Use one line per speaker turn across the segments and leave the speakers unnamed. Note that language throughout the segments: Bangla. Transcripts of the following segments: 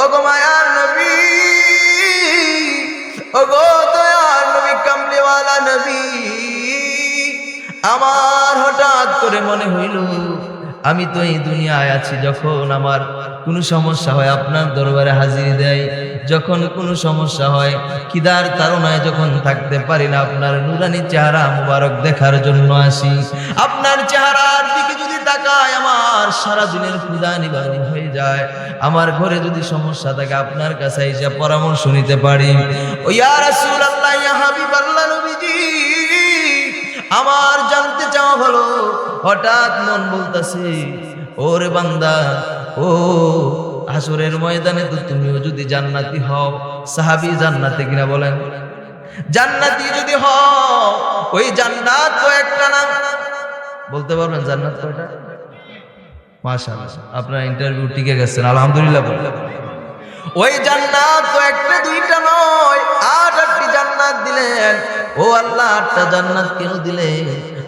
ও মায়ার নবী ও দয়ার নবী, কামলিওয়ালা নবী, আমার হঠাৎ করে মনে হইল, আমি তো এই দুনিয়ায় আছি যখন আমার কোনো সমস্যা হয় আপনার দরবারে হাজির দেয়, যখন কোনো সমস্যা হয় খিদার তারণায় যখন থাকতে পারি না, আপনার নুরানি চেহারা মুবারক দেখার জন্য আসি। আপনার আমার সারা দিনের ক্ষুদা নিবারণ হয়ে যায়। আমার ঘরে যদি সমস্যা থাকে, আপনার কাছে এসে পরামর্শ নিতে পারি। ও ইয়া রাসূলুল্লাহ, ইয়া হাবিবাল্লাহ নবীজি, আমার জানতে চাওয়া হলো হঠাৎ মন বলতেছে, ওরে বান্দা, ও হাসরের ময়দানে তো তুমিও যদি জান্নাতি হও, সাহাবি জান্নাতে কিনা বলেন। জান্নাতি যদি হও, ওই জান্নাত তো একটা নাম। বলতে পারবেন জান্নাত কয়টা? মাশাআল্লাহ। আপনার ইন্টারভিউ টিকে গেছেন, আলহামদুলিল্লাহ ওই জান্নাত তো একটা দুইটা নয়, আট আটটি জান্নাত দিলেন। ও আল্লাহ, আটটা জান্নাত কেন দিলেন?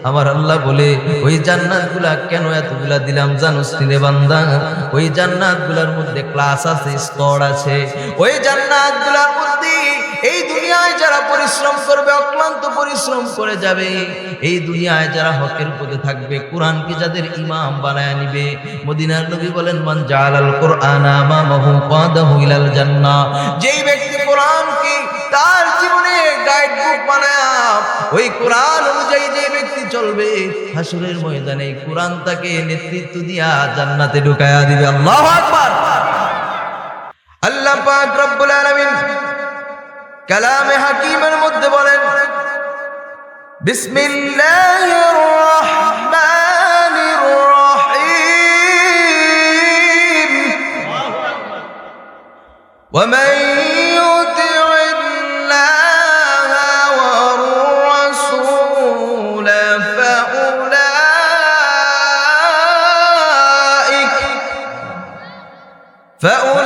আমার আল্লাহ বলে, ওই জান্নাতগুলা কেন এতগুলা দিলাম জানুস রে বান্দা? ওই জান্নাতগুলার মধ্যে ক্লাস আছে, স্তর আছে। ওই জান্নাতগুলার মধ্যে এই দুনিয়ায় যারা পরিশ্রম করবে, অক্লান্ত পরিশ্রম করে যাবে, এই দুনিয়ায় যারা হকের পথে থাকবে, কোরআনকে যাদের ইমাম বানায় নিবে, মদিনার নবী বলেন, মান জালাল কোরআন আমামাহু জান্নাহ যেই ব্যক্তি কোরআনকে তার জীবনে গাইড বুক বানায়, ওই কোরআন অনুযায়ী যে ব্যক্তি চলবে হাসুরের ময়দানে কোরআন তাকে নেতৃত্ব দিয়া জান্নাতে ঢুকায়া দিবে। আল্লাহু আকবার। আল্লাহ পাক রব্বুল আলামিন কালামে হাকিমের মধ্যে বলেন বিসমিল্লাহির রহমানির রহিম ومن يطع الله والرسول فأولئك فأولئك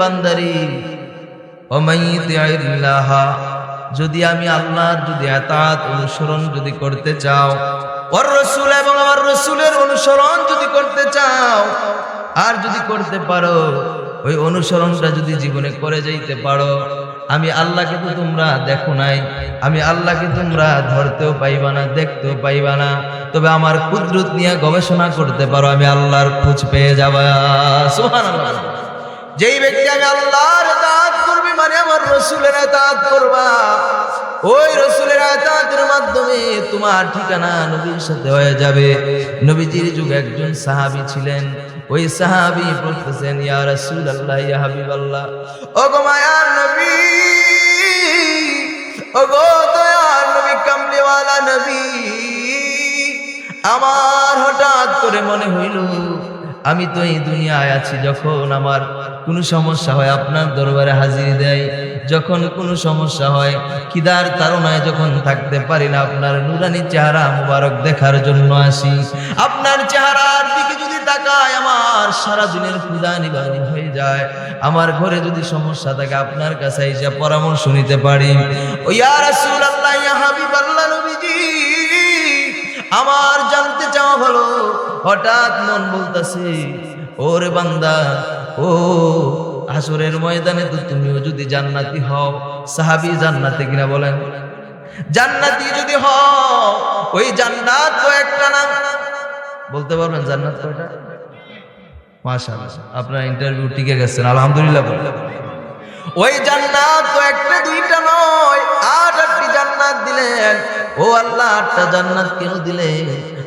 বান্দারি। যদি আমি আল্লাহর যদি আতাত অনুসরণ যদি করতে চাও, ওর রসুল এবং আমার রসুলের অনুসরণ যদি করতে চাও, আর যদি করতে পারো, ওই অনুসরণটা যদি জীবনে করে যাইতে পারো, আমি আল্লাহকে তো তোমরা দেখো নাই, আমি আল্লাহকে তোমরা ধরতেও পাইবা না, দেখতেও পাইবা না, তবে আমার কুদরত নিয়ে গবেষণা করতে পারো, আমি আল্লাহর খোঁজ পেয়ে যাবা। সুবহানাল্লাহ। যেই ব্যক্তি আমি আল্লাহর এতাত করবি মানে আমার রসুলের এতাত করবা, ওই রসুলের এতাতের মাধ্যমে তোমার ঠিকানা নবীর সাথে হয়ে যাবে। নবীজির যুগে একজন সাহাবী ছিলেন, ওই সাহাবী বলতেছেন, ইয়া রাসূল আল্লাহ ইয়া হাবিব আল্লাহ ও গো মায়ার নবী ও গো দয়ার নবী, কামলিওয়ালা নবী, আমার হঠাৎ করে মনে হইল আমি তো এই দুনিয়ায় আছি যখন আমার কোনো সমস্যা হয়, আপনার দরবারে হাজির দেয়। যখন কোনো সমস্যা হয়, কিদার তারণায় যখন থাকতে পারি না, আপনার নুরানি চেহারা মুবারক দেখার জন্য আসি। আপনার চেহারার দিকে যদি তাকায়, আমার সারা দিনের ক্ষুদা নিবারণ হয়ে যায়। আমার ঘরে যদি সমস্যা থাকে, আপনার কাছে এসে পরামর্শ নিতে পারি। ও ইয়া রাসূলুল্লাহ, ইয়া হাবিবাল্লাহ নবীজি, আমার জানতে চাওয়া হলো হঠাৎ মন বলতেছে, ওরে বান্দা, ও হাসরের ময়দানে তো তুমিও যদি জান্নাতি হও, সাহাবি জান্নাতে কিনা বলেন। জান্নাতি যদি হও, ওই জান্নাত তো একটা নাম বলতে পারবেন জান্নাত কয়টা? মাশাআল্লাহ, আপনার ইন্টারভিউ টিকে গেছেন, আলহামদুলিল্লাহ ওই জান্নাত তো একটা দুইটা নয়, আট আটটি জান্নাত দিলেন। ও আল্লাহ, আটটা জান্নাত কেন দিলেন?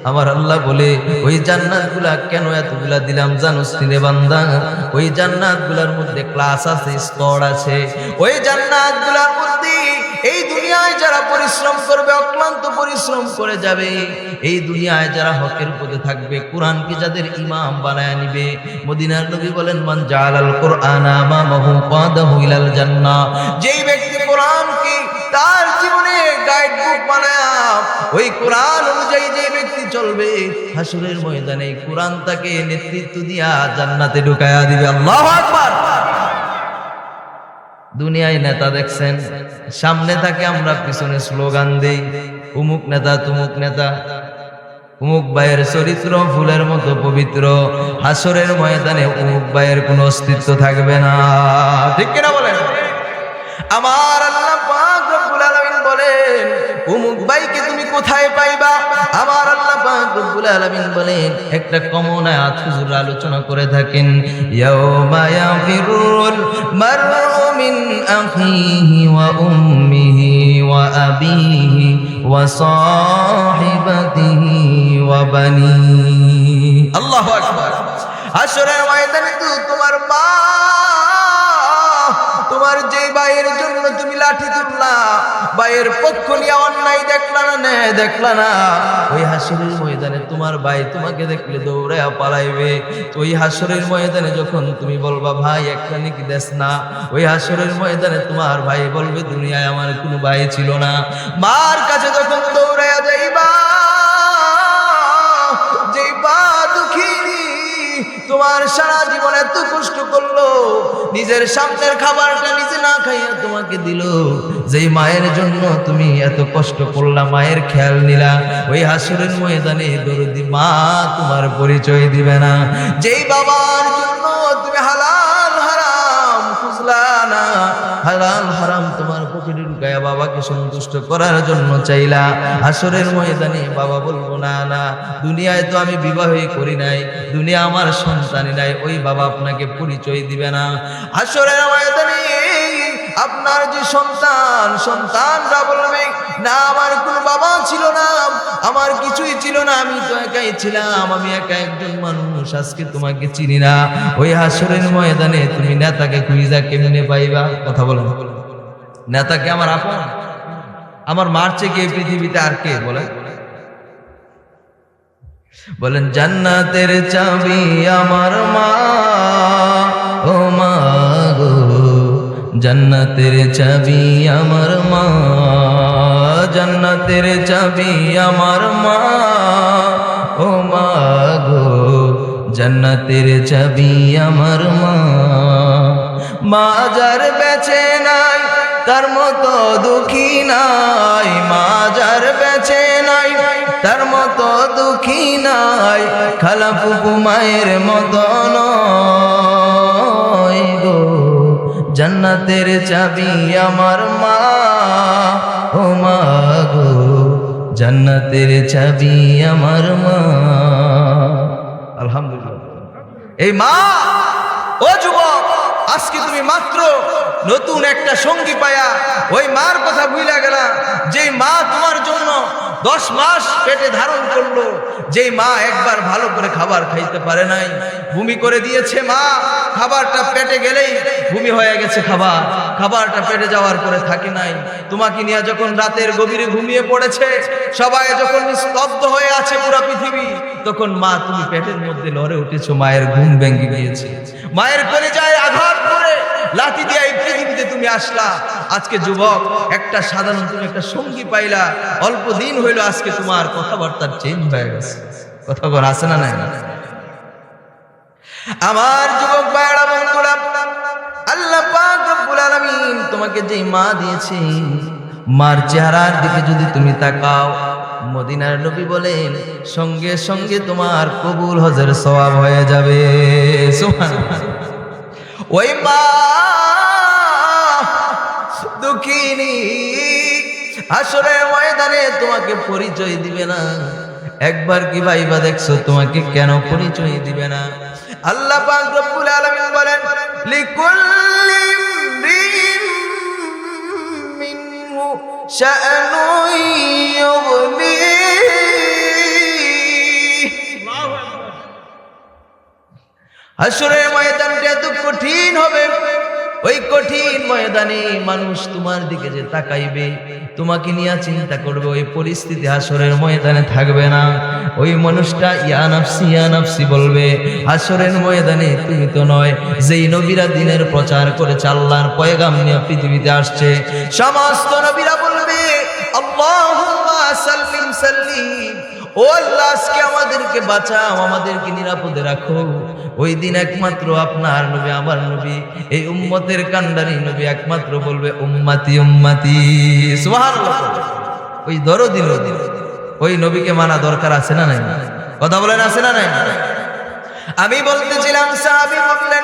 আমার আল্লাহ বলে, ওই জান্নাতগুলা কেন এতগুলা দিলাম জানুস রে বান্দা? ওই জান্নাতগুলার মধ্যে ক্লাস আছে, স্তর আছে। ওই জান্নাতগুলার মধ্যে এই দুনিয়ায় যারা পরিশ্রম করবে, অক্লান্ত পরিশ্রম করে যাবে। এই দুনিয়ায় যারা হকের পথে থাকবে কোরআনকে যাদের ইমাম বানায় নিবে? মদিনার নবী বলেন, মান জালাল কোরআন আমামাহু কাদাহু ইলাল জান্নাহ। যেই ব্যক্তি কোরআনকে তার জীবনে গাইড ওই কোরআন অনুযায়ী যে ব্যক্তি চলবে হাসুরের ময়দানে কোরআন তাকে নেতৃত্ব দিয়া জান্নাতে ঢুকায়া দিবে। আল্লাহু আকবার। দুনিয়ায় নেতা দেখছেন, সামনে থাকে আমরা পিছনে স্লোগান দেই, উমুক নেতা, তুমুক নেতা। উমুক ভাইয়ের চরিত্র ফুলের মতো পবিত্র হাসরের ময়দানে উমুক ভাইয়ের কোনো অস্তিত্ব থাকবে না। ঠিক কিনা বলেন? আমার উমুক ভাইকে তুমি কোথায় পাইবা? আমার আল্লাহ পাক রব্বুল আলামিন বলেন, একটা কমন আয়াত হুজুর আলোচনা করে থাকেন, ইয়াউমা ইয়াফিরুল মারউ মিন আখিহি ওয়া উম্মিহি ওয়া আবিহি ওয়া সাহিবাতিহি ওয়া বানিহি আল্লাহু আকবার। হাসরের ময়দানে তো তোমার মা, তোমার যে ভাইয়ের জন্য তুমি লাঠি তুললা ভাইয়ের পক্ষ নিয়ে অন্যায় দেখলা না নে দেখলা না। ওই হাসরের ময়দানে তোমার ভাই তোমাকে দেখলে দৌড়ায় পালাইবে। ওই হাসরের ময়দানে যখন তুমি বলবা, ভাই, একটা নাকি দেশ না। ওই হাসরের ময়দানে তোমার ভাই বলবে, দুনিয়ায় আমার কোনো ভাই ছিল না। মার কাছে যখন দৌড়াইয়া যাইবা যে বা দুঃখিনী তোমার সারা জীবন এত কষ্ট করল, নিজের সামনের খাবারটা নিজে না খাইয়া তোমাকে দিল। যে মায়ের জন্য তুমি এত কষ্ট করলা, মায়ের খেয়াল নিলা। ওই হাসুরের ময়দানে দরদি মা তোমার পরিচয় দিবে না। যেই বাবার জন্য তুমি হালাল হালাল হারাম তোমার পকেটে ঢুকায়া বাবাকে সন্তুষ্ট করার জন্য চাইলা। আসরের ময়দানে বাবা বলব, না না, দুনিয়ায় তো আমি বিবাহই করি নাই, দুনিয়া আমার সন্তানই নাই, ওই বাবা আপনাকে পরিচয় দিবে না। আসরের ময়দানে আপনার যে সন্তান, সন্তানরা বলবে, না, আমার কোনো বাবা ছিল না, আমার কিছুই ছিল না, আমি তো একাই ছিলাম, আমি একা একজন মানুষ, আজকে তোমাকে চিনি না। ওই হাসরের ময়দানে তুমি নেতাকে খুঁজা কেমনে পাইবা? কথা বলেন। নেতাকে আমার আপন? আমার মার চেয়ে এই পৃথিবীতে আর কে? বলে বলেন, জান্নাতের চাবি আমার মা জান্নাতের চাবি আমার মা, জান্নাতের চাবি আমার মা। ও মা গো, জান্নাতের চাবি আমার মা। মাজার বেচে নাই, তার মতো দুঃখী নাই। মাজার বেচে নাই, তার মতো দুঃখী নাই। খালা ফুপু মায়ের মতো নয়। জান্নাতের চাবি আমার মা। ও মা গো, জান্নাতের চাবি আমার মা। আলহামদুলিল্লাহ। এই মা, ও যুবক, আজকে তুমি মাত্র নতুন একটা সঙ্গী পায়া। ওই মার কথা ভুইলা গেলা। যে মা তোমার জন্য দশ মাস পেটে ধারণ করল। যেই মা একবার ভালো করে খাবার খাইতে পারে নাই। ভূমি করে দিয়েছে মা। খাবারটা পেটে গেলেই ভূমি হয়ে গেছে খাবার। খাবারটা পেটে যাওয়ার পরে থাকে নাই। তোমাকে নিয়ে যখন রাতের গভীরে ঘুমিয়ে পড়েছে, সবাই যখন স্তব্ধ হয়ে আছে পুরো পৃথিবী, তখন মা, তুমি পেটের মধ্যে লড়ে উঠেছো। মায়ের ঘুম ভেঙে গিয়েছে। মায়ের করে যায় আঘাত লাঠি দিয়ে এই পৃথিবীতে তুমি আসলা। আজকে যুবক, একটা সাধারণ তুমি একটা সঙ্গী পাইলা। অল্প দিন হইল আজকে তোমার কথাবার্তার চেঞ্জ হয়ে গেছে। কথা বল আছে না নাই? আমার যুবক ভাইরা বন্ধুরা, আল্লাহ পাক রব্বুল আলামিন তোমাকে যে মা দিয়েছে, মার চেহারার দিকে যদি তুমি তাকাও, মদিনার নবী বলেন, সঙ্গে সঙ্গে তোমার কবুল হজের সওয়াব হয়ে যাবে। সুবহানাল্লাহ। ওই মা, দুঃখিনী আসরে ময়দানে তোমাকে পরিচয় দিবে না। একবার কি ভাইবা দেখছ, তোমাকে কেন পরিচয় দিবে না? আল্লাহ পাক রব্বুল আলামিন বলেন, লিকুল্লি মিনহু শাআনু হাসরের ময়দানটা এত কঠিন হবে। ওই কঠিন ময়দানে মানুষ তোমার দিকে যে তাকাইবে, তোমাকে নিয়ে চিন্তা করবে, ওই পরিস্থিতি হাসরের ময়দানে থাকবে না। ওই মানুষটা ইয়ানাফসি ইয়ানাফসি বলবে, হাসরের ময়দানে তুমি তো নয়, যেই নবীরা দিনের প্রচার করে চাল্লার পয়গাম নিয়ে পৃথিবীতে আসছে, সমস্ত নবীরা বলবে ও আল্লাহ, আজকে আমাদেরকে বাঁচাও, আমাদেরকে নিরাপদে রাখো। ওই দিন একমাত্র আপনার নবী, আমার নবী, এই উম্মতের কান্ডারি নবী একমাত্র বলবে, উম্মাতি উম্মাতি। ওই দরদি দিল ওই নবীকে মানা দরকার আছে না নাই? কথা বলেন, আছে না নাই? আমি বলতেছিলাম সাহাবি বললেন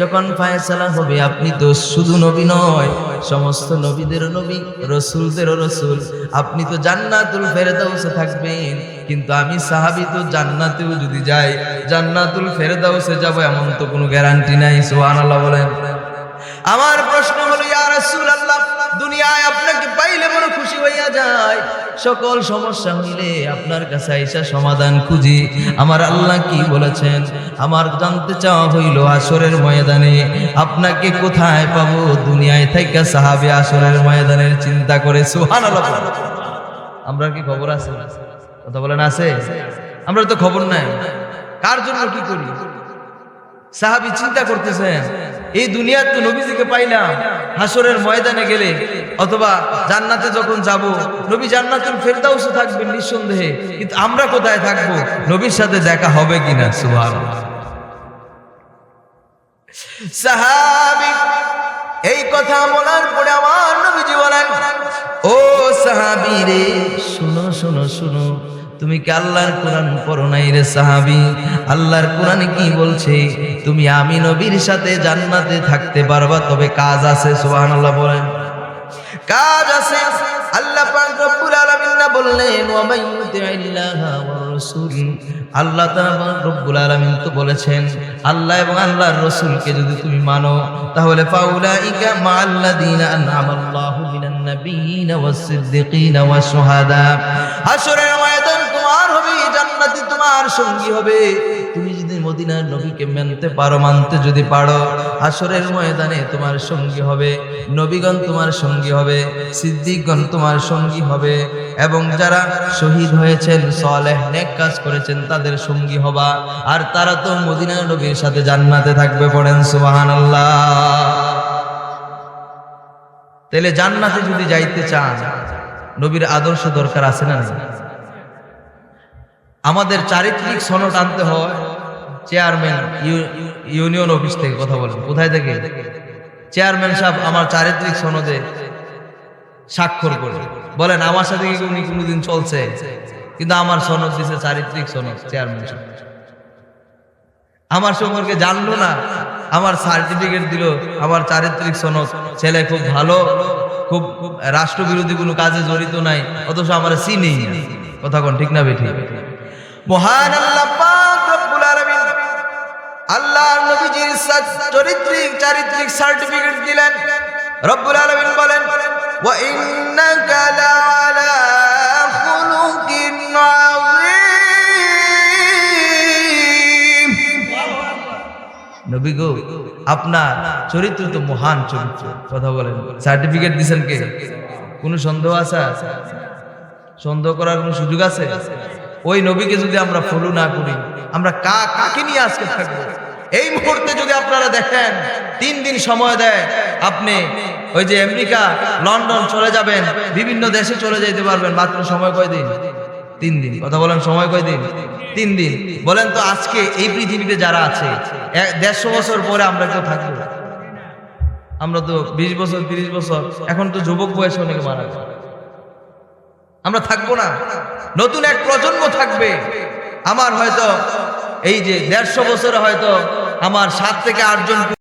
যখন ফায়সালা হবে, আপনি তো শুধু নবী নয়, সমস্ত নবীদের নবী, রসুলদেরও রসুল, আপনি তো জান্নাতুল ফেরদাউসে থাকবেন। কিন্তু আমি সাহাবী তো জান্নাতেও যদি যাই, জান্নাতুল ফেরদাউসে যাব এমন তো কোনো গ্যারান্টি নাই, সুবহানাল্লাহ বলেন। আমার প্রশ্ন হলো ইয়া রাসূলুল্লাহ, দুনিয়ায় আপনাকে পাইলে বড় খুশি হইয়া যায়। সকল সমস্যা হইলে আপনার কাছে আইসা সমাধান খুঁজি। আমার আল্লাহ কি বলেছেন? আমার জানতে চাওয়া হইল আসরের ময়দানে, আপনাকে কোথায় পাবো? দুনিয়ায় থেকে সাহাবে আসরের ময়দানের চিন্তা করে বলেন। আমরা কি খবর আছে? কথা বলেন আছে? আমরা তো খবর নাই। কার জন্য কি করি? সাহাবি চিন্তা করতেছেন। এই দুনিয়ার তো নবীজিকে পাইলাম হাসরের ময়দানে গেলে, অথবা জান্নাতে যখন যাব, নবী জান্নাতুল ফেরদাউসে থাকবেন নিঃসন্দেহে, কিন্তু আমরা কোথায় থাকব? নবীর সাথে দেখা হবে কিনা? সুবহানাল্লাহ। সাহাবি, এই কথা বলার পরে আমার নবীজি বলেন, ও সাহাবি রে, শুনো শুনো শুনো তুমি কি আল্লাহর কোরআন পড়ো নাই রে সাহাবি? আল্লাহর কোরআনে কি বলছে? তুমি আমি নবীর সাথে জান্নাতে থাকতে পারবা, তবে কাজ আছে, সুবহানাল্লাহ বলেন। কাজ আছে। আল্লাহ পাক রব্বুল আলামিন না বললেন, ওয়া ওয়ার রাসূল। আল্লাহ রব্বুল তো বলেছেন, আল্লাহ এবং আল্লাহর রাসূলকে যদি তুমি মানো, তাহলে ফাউলাইকা মাআল্লাযিনা আন'ামাল্লাহু মিনান নাবিয়িনা ওয়াস সিদ্দিকিনা ওয়াস শুহাদা। তোমার সঙ্গী হবে। তুমি যদি মদিনার নবীকে মানতে পারো, মানতে যদি পারো আসরের ময়দানে তোমার সঙ্গী হবে, নবীগণ তোমার সঙ্গী হবে, সিদ্দিকগণ তোমার সঙ্গী হবে, এবং যারা শহীদ হয়েছেন, সলেহ, নেক কাজ করেছেন, তাদের সঙ্গী হবা। আর তারা তো মদিনার নবীর সাথে জান্নাতে থাকবে, পড়েন সুবহানাল্লাহ। তাহলে জান্নাতে যদি যাইতে চান, নবীর আদর্শ দরকার আছে না? আমাদের চারিত্রিক সনদ আনতে হয় চেয়ারম্যান ইউনিয়ন অফিস থেকে কথা বলেন। কোথায় থেকে? চেয়ারম্যান সাহেব আমার চারিত্রিক সনদে স্বাক্ষর করে। বলেন, আমার সাথে উনি কোনোদিন চলছে? কিন্তু আমার সনদ দিছে চারিত্রিক সনদ, চেয়ারম্যান সাহেব। আমার সম্পর্কে জানলো না। আমার সার্টিফিকেট দিল, আমার চারিত্রিক সনদ। ছেলে খুব ভালো, খুব রাষ্ট্রবিরোধী কোনো কাজে জড়িত নাই, অথচ আমার চিনি কথা কোন, ঠিক না বেঠি? মহান আল্লাহ পাক রব্বুল আলামিন আল্লাহ নবীজির চরিত্রিক, চারিত্রিক সার্টিফিকেট দিলেন। রব্বুল আলামিন বলেন, ওয়া ইন্নাকা লাআলা খুলুকিন আযীম। নবী আপনার চরিত্র তো মহান চরিত্র। কথা বলেন সার্টিফিকেট দিছেন কে? কোনো সন্দেহ আছে? সন্দেহ করার কোনো সুযোগ আছে? ওই নবীকে যদি আমরা ফলো না করি, আমরা কা, কাকে নিয়ে আজকে থাকব? এই মুহূর্তে যদি আপনারা দেখেন, তিন দিন সময় দেয়, আপনি ওই যে আমেরিকা, লন্ডন চলে যাবেন, বিভিন্ন দেশে চলে যেতে পারবেন, মাত্র সময় কয় দিন? তিন দিন। কথা বলেন, সময় কয় দিন? তিন দিন। বলেন তো আজকে এই পৃথিবীতে যারা আছে দেড়শো বছর পরে আমরা কেউ থাকব? আমরা তো বিশ বছর, তিরিশ বছর, এখন তো যুবক বয়সে অনেকে মারা যায় আমরা থাকব না। নতুন এক প্রজন্ম থাকবে। আমার হয়তো এই যে দেড়শো বছরে হয়তো আমার সাত থেকে আটজন